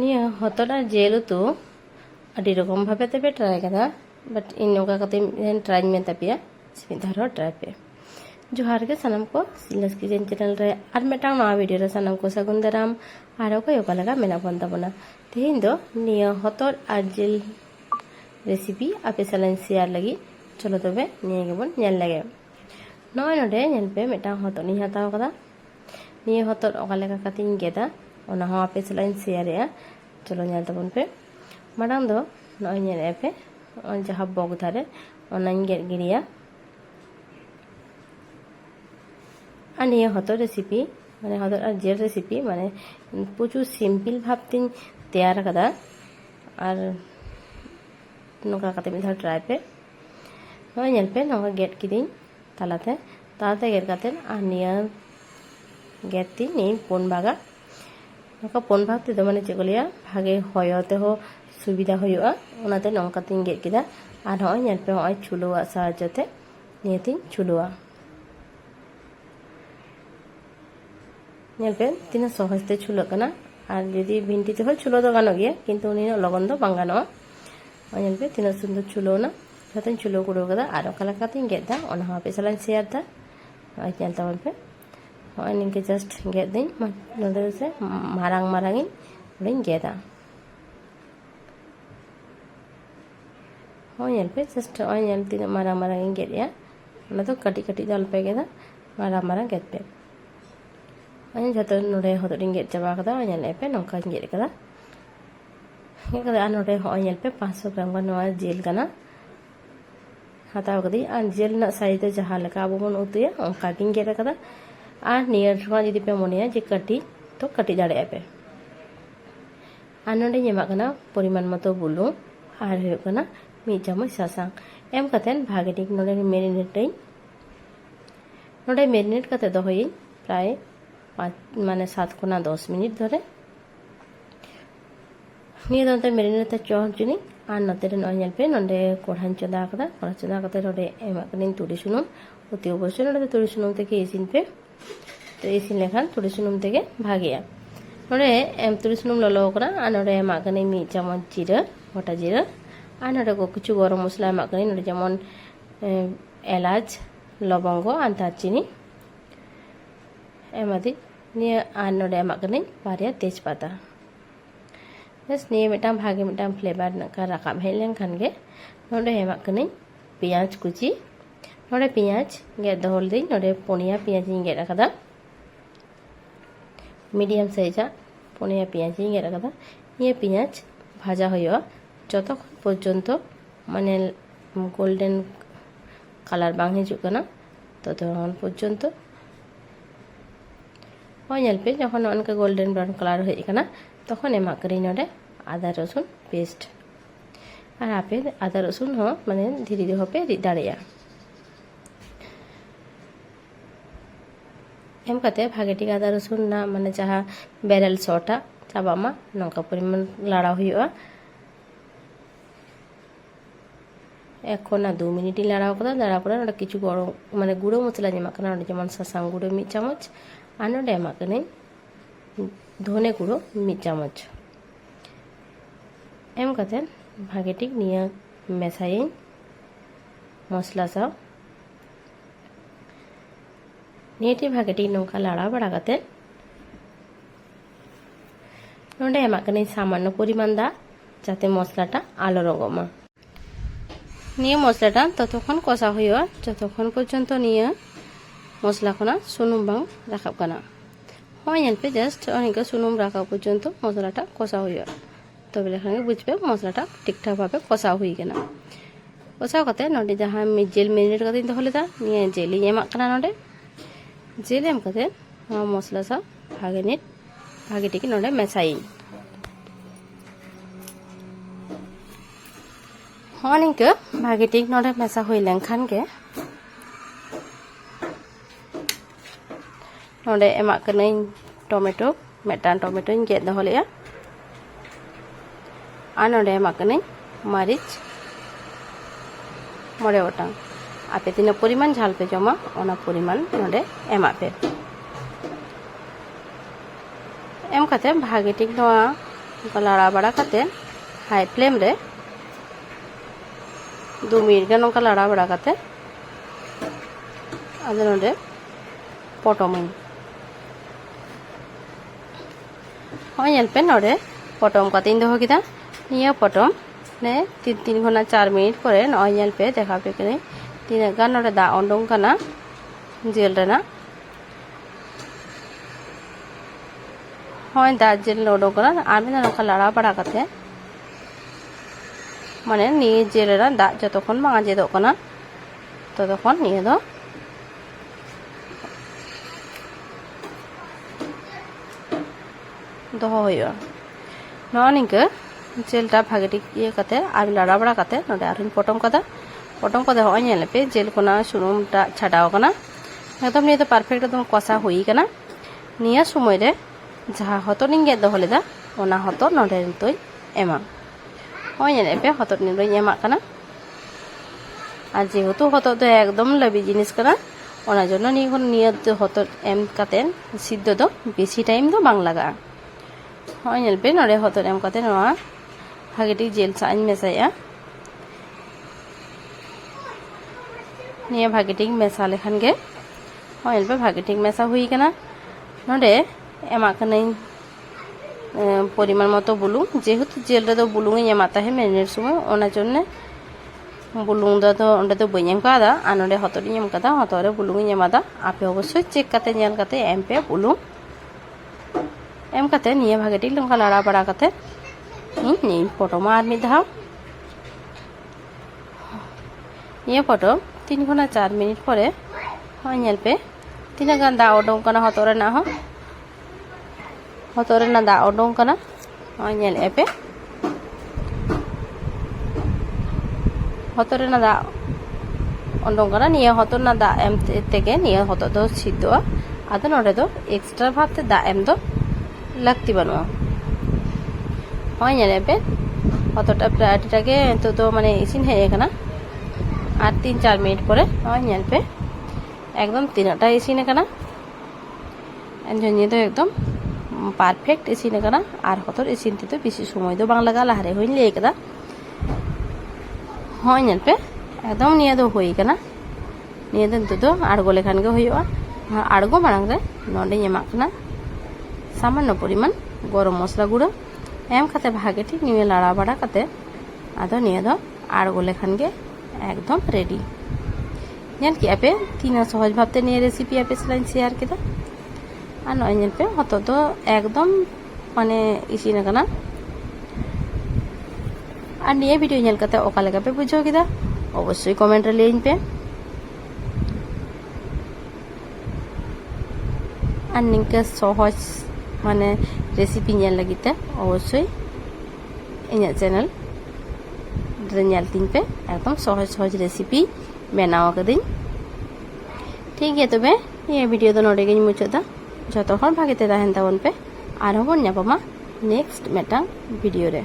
ᱱᱤᱭᱟᱹ ᱦᱚᱛᱚᱫ ᱟᱨ ᱡᱤᱞ ᱩᱛᱩ ᱟᱹᱰᱤ ᱨᱚᱠᱚᱢ ᱵᱷᱟᱵᱮ ᱛᱮᱯᱮ ᱴᱨᱟᱭ ᱠᱟᱫᱟ ᱵᱟᱴ ᱤᱧ ᱱᱚᱝᱠᱟ ᱠᱟᱛᱮ ᱢᱤᱫ ᱴᱨᱟᱭᱧ ᱢᱮᱛᱟ ᱯᱮᱭᱟ ᱢᱤᱫ ᱫᱷᱟᱣ ᱨᱮᱦᱚᱸ ᱴᱨᱟᱭ ᱯᱮ ᱡᱚᱦᱟᱨ ᱜᱮ ᱥᱟᱱᱟᱢ ᱠᱚ ᱥᱤᱞᱟᱥ ᱠᱤᱪᱮᱱ ᱪᱮᱱᱮᱞ ᱨᱮ ᱟᱨ ᱢᱤᱫᱴᱟᱝ ᱱᱟᱣᱟ ᱵᱷᱤᱰᱤᱭᱳ ᱨᱮ ᱥᱟᱱᱟᱢ ᱠᱚ ᱥᱟᱹᱜᱩᱱ ᱫᱟᱨᱟᱢ ᱟᱨ ᱚᱠᱚᱭ ᱚᱠᱟ ᱞᱮᱠᱟ ᱢᱮᱱᱟᱜ ᱵᱚᱱ ᱛᱟᱵᱚᱱᱟ ᱛᱮᱦᱮᱧ ᱫᱚ ᱱᱤᱭᱟᱹ ᱦᱚᱛᱚᱫ ᱟᱨ ᱡᱤᱞ ᱨᱮᱥᱤᱯি ᱟᱯᱮ ᱥᱟᱞᱟᱜ ᱥᱮᱭᱟᱨ ᱞᱟᱹᱜᱤᱫ ᱪᱚᱞᱚ ᱛᱚᱵᱮ ᱱᱤᱭᱟᱹ ᱜᱮᱵᱚᱱ ᱧᱮᱞ ᱞᱮᱜᱮ ᱱᱚᱜᱼᱚᱭ ᱱᱚᱰᱮ ᱧᱮᱞ ᱯᱮ ᱢᱤᱫᱴᱟᱝ ᱦᱚᱛᱚᱫ ᱤᱧ ᱦᱟᱛᱟᱣ ᱠᱟᱫᱟ ᱱᱤᱭᱟᱹ ᱦᱚᱛᱚᱫ ᱚᱠᱟ ᱞᱮᱠᱟ ᱠᱟᱛᱮᱧ ᱜᱮᱫᱟ ᱚᱱᱟ ᱦᱚᱸ ᱟᱯᱮ ᱥᱟᱞᱟᱜ ᱤᱧ ᱥᱮᱭᱟᱨᱮᱜᱼᱟ ᱪᱚᱞᱚ ᱧᱮᱞ ᱛᱟᱵᱚᱱ ᱯᱮ ᱢᱟᱲᱟᱝ ᱫᱚ ᱱᱚᱜᱼᱚᱭ ᱧᱮᱞᱮᱫᱼᱟ ᱯᱮ ᱱᱚᱜᱼᱚᱭ ᱡᱟᱦᱟᱸ ᱵᱚᱜ ᱫᱷᱟᱨᱮ ᱚᱱᱟᱧ ᱜᱮᱫ ᱜᱤᱰᱤᱭᱟ আর নিয়ে হতো রেসিপি মানে হতো আর জেল রেসিপি মানে প্রচুর সিম্পল ভাবতেই তেয়ার কাদা আর ᱱᱚᱝᱠᱟ ᱠᱟᱛᱮ ᱢᱤᱫ ᱫᱷᱟᱣ ᱴᱨᱟᱭ ᱯᱮ ᱱᱚᱜᱼᱚᱭ ᱧᱮᱞ ᱯᱮ ᱱᱚᱝᱠᱟ ᱜᱮᱫ ᱠᱤᱫᱟᱹᱧ ᱛᱟᱞᱟᱛᱮ ᱛᱟᱞᱟᱛᱮ ᱜᱮᱫ ᱠᱟᱛᱮ ᱟᱨ ᱱᱤᱭᱟᱹ ᱜᱮᱫ ᱛᱤᱧ ᱱᱤᱭᱟᱹ ᱯᱩᱱ ᱵᱷᱟᱜᱟ ᱱᱚᱝᱠᱟ ᱯᱚᱱ ᱵᱷᱟᱜᱽ ᱛᱮᱫᱚ ᱢᱟᱱᱮ ᱪᱮᱫ ᱠᱚ ᱞᱟᱹᱭᱟ ᱵᱷᱟᱜᱮ ᱦᱚᱭᱚ ᱛᱮᱦᱚᱸ ᱥᱩᱵᱤᱫᱷᱟ ᱦᱩᱭᱩᱜᱼᱟ ᱚᱱᱟᱛᱮ ᱱᱚᱝᱠᱟ ᱛᱤᱧ ᱜᱮᱫ ᱠᱮᱫᱟ ᱟᱨ ᱦᱚᱸᱜᱼᱚᱭ ᱧᱮᱞ ᱯᱮ ᱦᱚᱸᱜᱼᱚᱭ ᱪᱷᱩᱞᱟᱹᱣᱟᱜ ᱥᱟᱦᱟᱡᱽᱡᱚ ᱛᱮ ᱱᱤᱭᱟᱹ ᱛᱤᱧ ᱪᱷᱩᱞᱟᱹᱣᱟ ᱧᱮᱞ ᱯᱮ ᱛᱤᱱᱟᱹᱜ ᱥᱚᱦᱚᱡ ᱛᱮ ᱪᱷᱩᱞᱟᱹᱜ ᱠᱟᱱᱟ ᱟᱨ ᱡᱩᱫᱤ ᱵᱷᱤᱱᱴᱤ ᱛᱮᱦᱚᱸ ᱪᱷᱩᱞᱟᱹᱣ ᱫᱚ ᱜᱟᱱᱚᱜ ᱜᱮᱭᱟ ᱠᱤᱱᱛᱩ ᱩᱱᱤᱱᱟᱹᱜ ᱞᱚᱜᱚᱱ ᱫᱚ ᱵᱟᱝ ᱜᱟᱱᱚᱜᱼᱟ ᱧᱮᱞ ᱯᱮ ᱛᱤᱱᱟᱹᱜ ᱥᱩᱱᱫᱚᱨ ᱪᱷᱩᱞᱟᱹᱣᱱᱟ ᱡᱚᱛᱚᱧ ᱪᱷᱩᱞᱟᱹᱣ ᱠᱩᱲᱟᱹᱣ ᱠᱟᱫᱟ ᱟᱨ ᱚᱠᱟ ᱞᱮᱠᱟᱛᱤᱧ ᱜᱮᱫ ᱮᱫᱟ ᱚᱱᱟ ᱦᱚᱸ ᱟᱯᱮ ᱥᱟᱞᱟᱜ ᱤᱧ ᱥᱮᱭᱟᱨ ᱮᱫᱟ ᱧᱮᱞ ᱛᱟᱵᱚᱱ ᱯᱮ ᱱᱚᱜᱼᱚᱭ ᱱᱤᱝᱠᱟᱹ ᱡᱟᱥᱴ ᱜᱮᱫ ᱫᱟᱹᱧ ᱱᱚᱰᱮ ᱥᱮ ᱢᱟᱨᱟᱝ ᱢᱟᱨᱟᱝ ᱤᱧ ᱱᱚᱰᱮᱧ ᱜᱮᱫᱟ ᱦᱚᱸ ᱧᱮᱞ ᱯᱮ ᱡᱟᱥᱴ ᱱᱚᱜᱼᱚᱭ ᱧᱮᱞ ᱛᱤᱱᱟᱹᱜ ᱢᱟᱨᱟᱝ ᱢᱟᱨᱟᱝ ᱤᱧ ᱜᱮᱫ ᱮᱜᱼᱟ ᱚᱱᱟ ᱫᱚ ᱠᱟᱹᱴᱤᱡ ᱠᱟᱹᱴᱤᱡ ᱫᱚ ᱟᱞᱚᱯᱮ ᱜᱮᱫᱟ ᱢᱟᱨᱟᱝ ᱢᱟᱨᱟᱝ ᱜᱮᱫ ᱯᱮ ᱱᱚᱜᱼᱚᱭ ᱡᱷᱚᱛᱚ ᱱᱚᱰᱮ ᱦᱚᱛᱚᱫ ᱤᱧ ᱜᱮᱫ ᱪᱟᱵᱟ ᱠᱟᱫᱟ ᱧᱮᱞᱮᱫ ᱯᱮ ᱱᱚᱝᱠᱟᱧ ᱜᱮᱫ ᱠᱟᱫᱟ ᱜᱮᱫ ᱠᱟᱛᱮ ᱟᱨ ᱱᱚᱰᱮ ᱦᱚᱸᱜᱼᱚᱭ ᱧᱮᱞ ᱯᱮ ᱯᱟᱸᱪᱥᱚ ᱜᱨᱟᱢ ᱜᱟᱱ ᱱᱚᱣᱟ ᱡᱤᱞ ᱠᱟᱱᱟ ᱦᱟᱛᱟᱣ ᱠᱟᱹᱫᱟᱹᱧ ᱟᱨ ᱡᱤᱞ ᱨᱮᱱᱟᱜ ᱥᱟᱭᱤᱡ ᱫᱚ ᱡᱟᱦᱟᱸ ᱞᱮᱠᱟ ᱟᱵᱚ ᱵᱚᱱ ᱩᱛᱩᱭᱟ ᱚᱱᱠᱟ ᱜᱤᱧ ᱜᱮᱫ ᱠᱟᱫᱟ ᱟᱨ ᱱᱤᱭᱟᱹ ᱨᱮᱦᱚᱸ ᱡᱩᱫᱤ ᱯᱮ ᱢᱚᱱᱮᱭᱟ ᱡᱮ ᱠᱟᱹᱴᱤᱡ ᱛᱚ ᱠᱟᱹᱴᱤᱡ ᱫᱟᱲᱮᱭᱟᱜᱼᱟ ᱯᱮ ᱟᱨ ᱱᱚᱰᱮᱧ ᱮᱢᱟᱜ ᱠᱟᱱᱟ ᱯᱚᱨᱤᱢᱟᱱ ᱢᱚᱛᱚ ᱵᱩᱞᱩᱝ ᱟᱨ ᱦᱩᱭᱩᱜ ᱠᱟᱱᱟ ᱢᱤᱫ ᱪᱟᱢᱚᱪ ᱥᱟᱥᱟᱝ ᱮᱢ ᱠᱟᱛᱮᱫ ᱵᱷᱟᱜᱮ ᱴᱷᱤᱠ ᱱᱚᱰᱮ ᱢᱮᱨᱤᱱᱮᱴᱟᱹᱧ ᱱᱚᱰᱮ ᱢᱮᱨᱤᱱᱮᱴ ᱠᱟᱛᱮᱫ ᱫᱚᱦᱚᱭᱟᱹᱧ প্রায় পাঁচ মানে সাত খোনা দশ মিনিট ধরে নিয়ে ᱫᱚ ᱢᱮᱨᱤᱱᱮᱴ ᱛᱮ ᱪᱚ ᱦᱚᱪᱚᱱᱤᱧ ᱟᱨ ᱱᱚᱛᱮ ᱨᱮ ᱱᱚᱜᱼᱚᱭ ᱧᱮᱞ ᱯᱮ ᱱᱚᱰᱮ ᱠᱚᱲᱦᱟᱧ ᱪᱚᱸᱫᱟ ᱟᱠᱟᱫᱟ ᱠᱚᱲᱦᱟ ᱪᱚᱸᱫᱟ ᱠᱟᱛᱮ ᱱᱚᱰᱮ ᱮᱢᱟᱜ ᱠᱟᱹᱱᱟᱹᱧ ᱛᱩᱲᱤ ᱥᱩᱱᱩᱢ অতি অবশ্যই নড়ে তুড়ি সুনুম থেকে ইসিন পে तो ये सीन लेखान तुड़ी सुनुम थे भागिया नोड़े एम तुड़ी सुनुम ललोकर आनोड़े माखने मी चामच जीरा मोटा जीरा आनोड़े को किचू गरम मसला माखने नोड़े जमन एलाच लवंग आन दारचिनी एमदी निये आनोड़े माखने बारिया तेजपाता बस निये मेटा भागे मेटा फ्लेवर का रखा है लेखान नोड़े माखने पिंज़ कुची नोड़े पिंज़ गेद हल्दी नोड़े पनिया पिंज़ गेद रखा था ᱢᱤᱰᱤᱭᱟᱢ ᱥᱟᱭᱤᱡᱟᱜ ᱯᱩᱱᱭᱟ ᱯᱮᱸᱭᱟᱡᱽ ᱤᱧ ᱜᱮᱫ ᱟᱠᱟᱫᱟ ᱱᱤᱭᱟᱹ ᱯᱮᱸᱭᱟᱡᱽ ᱵᱷᱟᱡᱟ ᱦᱩᱭᱩᱜᱼᱟ ᱡᱚᱛᱚᱠᱷᱚᱱ ᱯᱚᱨᱡᱚᱱᱛᱚ ᱢᱟᱱᱮ ᱜᱳᱞᱰᱮᱱ ᱠᱟᱞᱟᱨ ᱵᱟᱝ ᱦᱤᱡᱩᱜ ᱠᱟᱱᱟ ততক্ষণ পর্যন্ত ᱦᱚᱸ ᱧᱮᱞ ᱯᱮ ᱡᱚᱠᱷᱚᱱ ᱱᱚᱜᱼᱚ ᱜᱳᱞᱰᱮᱱ ᱵᱨᱟউᱱ ᱠᱟᱞᱟᱨ ᱦᱮᱡ ᱟᱠᱟᱱᱟ ᱛᱚᱠᱷᱚᱱ ᱮᱢᱟᱜ ᱠᱟᱹᱱᱟᱹᱧ ᱱᱚᱰᱮ ᱟᱫᱟ ᱨᱚᱥᱩᱱ ᱯᱮᱥᱴ ᱟᱨ ᱟᱯᱮ ᱟᱫᱟ ᱨᱚᱥᱩᱱ ᱦᱚᱸ ᱢᱟᱱᱮ ᱫᱷᱤᱨᱤ ᱨᱮᱦᱚᱸ ᱯᱮ ᱨᱤᱫ ᱫᱟᱲᱮᱭᱟᱜᱼᱟ ᱮᱢ ᱠᱟᱛᱮ ᱵᱷᱟᱜᱮ ᱴᱷᱤᱠ ᱟᱫᱟ ᱨᱚᱥᱩᱱ ᱨᱮᱱᱟᱜ ᱢᱟᱱᱮ ᱡᱟᱦᱟᱸ ᱵᱮᱨᱮᱞ ᱥᱚᱴᱟ ᱪᱟᱵᱟᱜ ᱢᱟ ᱱᱚᱝᱠᱟ ᱯᱚᱨᱤᱢᱟᱱ ᱞᱟᱲᱟᱣ ᱦᱩᱭᱩᱜᱼᱟ এখন আর দু মিনিটই লাড়াও করা লাড়া পরে ওটা কিছু গরম মানে গুঁড়ো মশলা নেমাক কানা ওটা যেমন সাসাং গুঁড়ো মিট চামচ আর ওটা এমাক নেই, ধনে গুঁড়ো মিট চামচ এম কাতেন ভাগে ঠিক নিয়ে মেশাইন মশলা সাও নিয়েটি ভাগেটি নৌকা লাড়া বাড়া কাতে নডে এমাক কানি সামান্য পরিমাণ দা যাতে মশলাটা আলো রঙমা নিয়ে মশলাটা ততক্ষণ কষা হইয়া যতক্ষণ পর্যন্ত নিয়ে মশলা খনা সুনুম বাং রাখাব কানা হয় এলপে জাস্ট অনেক সুনুম রাখা পর্যন্ত মশলাটা কষা হইয়া তবে এখানে বুঝবে মশলাটা ঠিকঠাকভাবে কষা হয়ে গেনা কষাও কাতে নডে যাহা জেল মেরিনেট কাতে দহলে দা নিয়ে জেলিং এমাক কানা নডে ಜೀರಿಗೆ ಹಾಕದೆ ಆ ಮಸಾಲ ಸಹ ಹಾಗೆ ನೀಟ್ ಹಾಗೆಟಿಗೆ ನೋಡೆ ಮೆಸಾಯಿ ಹನಿಂಗೆ ಭಾಗೆಟಿಗೆ ನೋಡೆ ಮೆಸ ಹೊಯ್ಲೆಂ ಖಾನ್ಗೆ ನೋಡೆ ಎಮಾ ಕನೈನ್ ಟೊಮೆಟೊ ಮೆಟಾನ್ ಟೊಮೆಟೊ ಗೆ ದಹಲೆಯ ಆ ನೋಡೆ ಎಮಾ ಕನೈನ್ ಮರಿಚ ಮೊರೆ ಒಟಂಗ್ ᱟᱯᱮ ᱛᱤᱱᱟᱹᱜ ᱯᱚᱨᱤᱢᱟᱱ ᱡᱷᱟᱞ ᱯᱮ ᱡᱚᱢᱟ ᱚᱱᱟ ᱯᱚᱨᱤᱢᱟᱱ ᱱᱚᱰᱮ ᱮᱢᱟᱜ ᱯᱮ ᱮᱢ ᱠᱟᱛᱮ ᱵᱷᱟᱜᱮ ᱴᱷᱤᱠ ᱱᱚᱣᱟ ᱞᱟᱲᱟ ᱵᱟᱲᱟ ᱠᱟᱛᱮ হাই ফ্লেম রে। দু মিনিট গান অঙ্কা লাড়া বাড়া কাতে আদের ওরে পটমিন হয় এলপে নরে পটম কাতে ইন দেখো কিতা নিয়ে পটম নে তিন তিন ঘণ্টা চার মিনিট করে নয় এলপে দেখা পেকে తినగా నోడ దా ఉండకనా జీలరేనా হয় দার্জিল ওডোকরা আমি না ওকে লড়াপড়া কাতে মানে নিয়ে জেলেরা দা যতক্ষণ ভাঙা যেত ওখানে ততক্ষণ নিয়ে দাও দহ হইয়া নয় নিকে জেলটা ভাগে ইয়ে কাতে আমি লড়াবড়া কাতে নটা আর পটম কাতা ᱯᱚᱴᱚᱢ ᱠᱚ ᱫᱚ ᱦᱚᱸᱜᱼᱚᱭ ᱧᱮᱞ ᱯᱮ ᱡᱮᱞ ᱠᱚ ᱱᱟ ᱥᱩᱱᱩᱢ ᱴᱟᱜ ᱪᱷᱟᱰᱟᱣ ᱠᱟᱱᱟ ᱮᱠᱫᱚᱢ ᱱᱤᱭᱟᱹ ᱫᱚ ᱯᱟᱨᱯᱷᱮᱠᱴ ᱮᱠᱫᱚᱢ ᱠᱚᱥᱟ ᱦᱩᱭ ᱠᱟᱱᱟ ᱱᱤᱭᱟᱹ ᱥᱚᱢᱚᱭ ᱨᱮ ᱡᱟᱦᱟᱸ ᱦᱚᱛᱚᱫ ᱤᱧ ᱜᱮᱫ ᱫᱚᱦᱚ ᱞᱮᱫᱟ ᱚᱱᱟ ᱦᱚᱛᱚᱫ ᱱᱚᱰᱮ ᱱᱤᱛᱚᱜ ᱮᱢᱟ ᱦᱚᱸᱜᱼᱚᱭ ᱧᱮᱞ ᱯᱮ ᱦᱚᱛᱚᱫ ᱱᱤᱛᱚᱜ ᱮᱢᱟᱜ ᱠᱟᱱᱟ আর যেহেতু হতদ একদম লাবি জিনিস কানা ওনার জন্য নিখন নিয়ত হতদ এম কাতেন সিদ্ধ দো বেশি টাইম দো বাং লাগা হয় নেলপে নড়ে হতদ এম কাতেন নয়া হাগেটি জেল সাইন মেসাইয়া মেশাইয়া নিয়ে ভাগেটিক মেশা লেখান গে হয় নেলপে ভাগেটিক মেশা হুই কানা নড়ে এমা কানাই পরিমাণ মতো বুলুং যেহেতু জেল রে তো বুলুং এমাতা হে মেরিনেট সময় ওনার জন্য ᱵᱩᱞᱩᱝ ᱫᱚ ᱟᱫᱚ ᱚᱸᱰᱮ ᱫᱚ ᱵᱟᱹᱧ ᱮᱢ ᱠᱟᱫᱟ ᱟᱨ ᱱᱚᱰᱮ ᱦᱚᱛᱚᱫ ᱤᱧ ᱮᱢ ᱠᱟᱫᱟ ᱦᱚᱛᱚᱫ ᱨᱮ ᱵᱩᱞᱩᱝ ᱤᱧ ᱮᱢᱟᱫᱟ ᱟᱯᱮ ᱚᱵᱚᱥᱥᱳᱭ ᱪᱮᱠ ᱠᱟᱛᱮ ᱧᱮᱞ ᱠᱟᱛᱮ ᱮᱢ ᱯᱮ ᱵᱩᱞᱩᱝ ᱮᱢ ᱠᱟᱛᱮ ᱱᱤᱭᱟᱹ ᱵᱷᱟᱜᱮ ᱴᱷᱤᱠ ᱱᱚᱝᱠᱟ ᱞᱟᱲᱟ ᱵᱟᱲᱟ ᱠᱟᱛᱮ ᱤᱧ ᱱᱤᱭᱟᱹᱧ ᱯᱚᱴᱚᱢᱟ ᱟᱨ ᱢᱤᱫ ᱫᱷᱟᱣ ᱱᱤᱭᱟᱹ ᱯᱚᱴᱚᱢ ᱛᱤᱱ ᱪᱟᱨ ᱢᱤᱱᱤᱴ ᱯᱚᱨᱮ ᱦᱚᱸ ᱧᱮᱞ ᱯᱮ ᱛᱤᱱᱟᱹᱜ ᱜᱟᱱ ᱫᱟᱜ ᱚᱰᱚᱝ ᱠᱟᱱᱟ ᱦᱚᱛᱚᱜ ᱨᱮᱱᱟᱜ ᱦᱚᱸ ᱦᱚᱛᱚᱜ ᱨᱮᱱᱟᱜ ᱫᱟᱜ ᱚᱰᱚᱝ ᱠᱟᱱᱟ ᱦᱚᱸ ᱧᱮᱞ ᱯᱮ ᱦᱚᱛᱚᱜ ᱨᱮᱱᱟᱜ ᱫᱟᱜ ᱚᱰᱚᱝ ᱠᱟᱱᱟ ᱱᱤᱭᱟᱹ ᱦᱚᱛᱚᱜ ᱨᱮᱱᱟᱜ ᱫᱟᱜ ᱮᱢ ᱛᱮᱜᱮ ᱱᱤᱭᱟᱹ ᱦᱚᱛᱚᱜ ᱫᱚ ᱥᱤᱫᱽᱫᱚᱜᱼᱟ ᱟᱫᱚ ᱱᱚᱰᱮ ᱫᱚ ᱮᱠᱥᱴᱨᱟ ᱵᱷᱟᱵᱽᱛᱮ ᱫᱟᱜ ᱮᱢ ᱫᱚ ᱞᱟᱹᱠᱛᱤ ᱵᱟᱹᱱᱩᱜᱼᱟ ᱦᱚᱸ ᱧᱮᱞ ᱯᱮ ᱦᱚᱛᱚᱜᱴᱟ ᱯᱨᱟᱭ ᱟᱹᱰᱤᱴᱟᱜᱮ ᱱᱤᱛᱚᱜ ᱫᱚ ᱢᱟᱱᱮ ᱤᱥᱤᱱ ᱦᱮᱡ ᱟᱠᱟᱱᱟ ᱟᱨ ᱛᱤᱱ ᱪᱟᱨ ᱢᱤᱱᱤᱴ ᱯᱚᱨᱮ ᱱᱚᱜᱼᱚᱭ ᱧᱮᱞ ᱯᱮ ᱮᱠᱫᱚᱢ ᱛᱤᱱᱟᱹᱜ ᱴᱟ ᱤᱥᱤᱱ ᱟᱠᱟᱱᱟ ᱡᱷᱚᱧᱡᱮ ᱫᱚ ᱮᱠᱫᱚᱢ ᱯᱟᱨᱯᱷᱮᱠᱴ ᱤᱥᱤᱱ ᱟᱠᱟᱱᱟ ᱟᱨ ᱦᱚᱛᱚᱫ ᱤᱥᱤᱱ ᱛᱮᱫᱚ ᱵᱮᱥᱤ ᱥᱚᱢᱚᱭ ᱫᱚ ᱵᱟᱝ ᱞᱟᱜᱟᱜᱼᱟ ᱞᱟᱦᱟᱨᱮ ᱦᱚᱧ ᱞᱟᱹᱭ ᱟᱠᱟᱫᱟ ᱦᱚᱸᱜᱼᱚᱭ ᱧᱮᱞ ᱯᱮ ᱮᱠᱫᱚᱢ ᱱᱤᱭᱟᱹ ᱫᱚ ᱦᱩᱭ ᱟᱠᱟᱱᱟ ᱱᱤᱭᱟᱹ ᱫᱚ ᱱᱤᱛᱚᱜ ᱫᱚ ᱟᱬᱜᱚ ᱞᱮᱠᱷᱟᱱ ᱜᱮ ᱦᱩᱭᱩᱜᱼᱟ ᱟᱬᱜᱚ ᱢᱟᱲᱟᱝ ᱨᱮ ᱱᱚᱰᱮᱧ ᱮᱢᱟᱜ ᱠᱟᱱᱟ সামান্য পরিমাণ গরম মশলা গুঁড়ো এম খাতে ভাগে ঠিক নিয়ে লাড়া বাড়া কাতে আদো নিয়ে দো আড়গো লেখান গে একদম রেডি ᱧᱮᱞ ᱠᱮᱜᱼᱟ ᱯᱮ ᱛᱤᱱᱟᱹᱜ ᱥᱚᱦᱚᱡᱽ ᱵᱷᱟᱵᱛᱮ ᱱᱤᱭᱟᱹ ᱨᱮᱥᱤᱯᱤ ᱟᱯᱮ ᱥᱟᱞᱟᱜ ᱤᱧ ᱥᱮᱭᱟᱨ ᱠᱮᱫᱟ ᱟᱨ ᱱᱚᱜᱼᱚᱭ ᱧᱮᱞ ᱯᱮ ᱦᱚᱛᱚᱫ ᱫᱚ ᱮᱠᱫᱚᱢ ᱢᱟᱱᱮ ᱤᱥᱤᱱ ᱟᱠᱟᱱᱟ আর নিয়ে ভিডিও নেল কাতে ওকালে কাপে বুঝো কিদা অবশ্যই কমেন্টে লেইন পে আর নিকে সহজ মানে রেসিপি নেল লাগিতে অবশ্যই ইয়া চ্যানেল ᱨᱮ ᱧᱮᱞ ᱛᱤᱧ ᱯᱮ ᱮᱠᱫᱚᱢ ᱥᱚᱦᱚᱡ ᱥᱚᱦᱚᱡ ᱨᱮᱥᱤᱯᱤ ᱵᱮᱱᱟᱣ ᱟᱠᱟᱫᱟᱹᱧ ᱴᱷᱤᱠ ᱜᱮᱭᱟ ᱛᱚᱵᱮ ᱱᱤᱭᱟᱹ ᱵᱷᱤᱰᱤᱭᱳ ᱫᱚ ᱱᱚᱰᱮ ᱜᱤᱧ ᱢᱩᱪᱟᱹᱫᱟ ᱡᱚᱛᱚ ᱦᱚᱲ ᱵᱷᱟᱜᱮ ᱛᱮ ᱛᱟᱦᱮᱱ ᱛᱟᱵᱚᱱ ᱯᱮ ᱟᱨᱦᱚᱸ ᱵᱚᱱ ᱧᱟᱯᱟᱢᱟ ᱱᱮᱠᱥᱴ ᱢᱤᱫᱴᱟᱝ ᱵᱷᱤᱰᱤᱭᱳ ᱨᱮ